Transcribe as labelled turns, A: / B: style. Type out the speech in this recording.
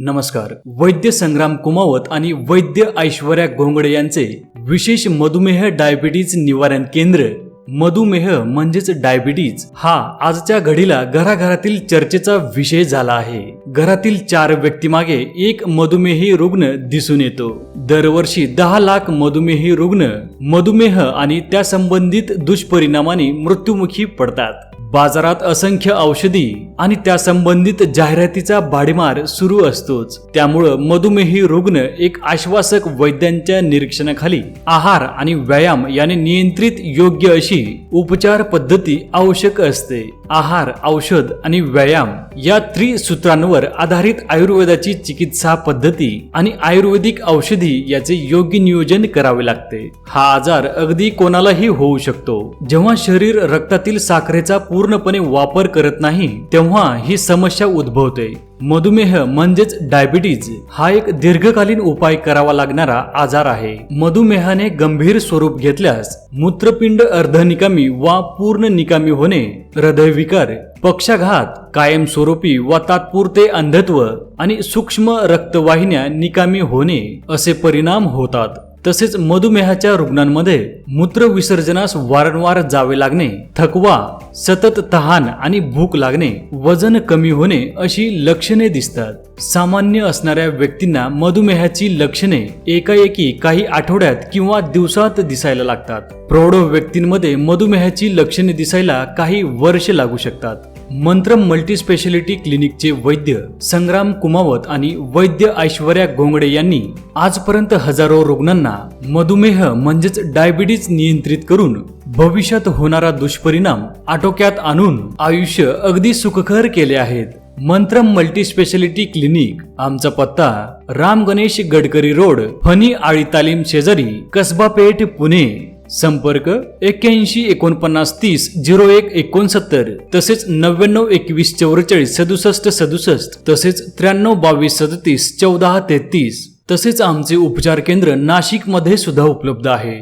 A: नमस्कार. वैद्य संग्राम कुमावत आणि वैद्य ऐश्वर्या घोंगडे यांचे विशेष मधुमेह डायबिटीज निवारण केंद्र. मधुमेह म्हणजेच डायबिटीज हा आजच्या घडीला घराघरातील चर्चेचा विषय झाला आहे. घरातील चार व्यक्तीमागे एक मधुमेही रुग्ण दिसून येतो. दरवर्षी दहा लाख मधुमेही रुग्ण मधुमेह आणि त्या संबंधित दुष्परिणामाने मृत्युमुखी पडतात. बाजारात असंख्य औषधी आणि त्या संबंधित जाहिरातीचा भाडीमार सुरू असतोच. त्यामुळं मधुमेही रुग्ण एक आश्वासक वैद्यांच्या निरीक्षणाखाली आहार आणि व्यायाम याने नियंत्रित योग्य अशी उपचार पद्धती आवश्यक असते. आहार औषध आणि व्यायाम या त्रिसूत्रांवर आधारित आयुर्वेदाची चिकित्सा पद्धती आणि आयुर्वेदिक औषधी याचे योग्य नियोजन करावे लागते. हा आजार अगदी कोणालाही होऊ शकतो. जेव्हा शरीर रक्तातील साखरेचा पूर्णपणे वापर करत नाही तेव्हा ही समस्या उद्भवते. मधुमेह म्हणजेच डायबिटीज हा एक दीर्घकालीन उपाय करावा लागणारा आजार आहे. मधुमेहाने गंभीर स्वरूप घेतल्यास मूत्रपिंड अर्धनिकामी वा पूर्ण निकामी होणे हृदयविकार पक्षाघात कायमस्वरूपी वा तात्पुरते अंधत्व आणि सूक्ष्म रक्तवाहिन्या निकामी होणे असे परिणाम होतात. तसेच मधुमेहाच्या रुग्णांमध्ये मूत्र विसर्जनास वारंवार जावे लागणे थकवा सतत तहान आणि भूक लागणे वजन कमी होणे अशी लक्षणे दिसतात. सामान्य असणाऱ्या व्यक्तींना मधुमेहाची लक्षणे एकाएकी काही आठवड्यात किंवा दिवसात दिसायला लागतात. प्रौढ व्यक्तींमध्ये मधुमेहाची लक्षणे दिसायला काही वर्ष लागू शकतात. मंत्र मल्टीस्पेशालिटी क्लिनिकचे वैद्य संग्राम कुमावत आणि वैद्य ऐश्वर्या घोंगडे यांनी आजपर्यंत हजारो रुग्णांना मधुमेह म्हणजेच डायबिटीज नियंत्रित करून भविष्यात होणारा दुष्परिणाम आटोक्यात आणून आयुष्य अगदी सुखकर केले आहेत. मंत्र मल्टीस्पेशालिटी क्लिनिक आमचा पत्ता राम गणेश गडकरी रोड फनी आळी तालीम शेजारी कसबा पेठ पुणे. संपर्क एक्क्याऐंशी एकोणपन्नास तीस झिरो एक एकोणसत्तर तसेच नव्याण्णव एकवीस चौवेचाळीस सदुसष्ट सदुसष्ट तसेच त्र्याण्णव बावीस सदतीस चौदा तेहतीस तसेच आमचे उपचार केंद्र नाशिकमध्ये सुद्धा उपलब्ध आहे.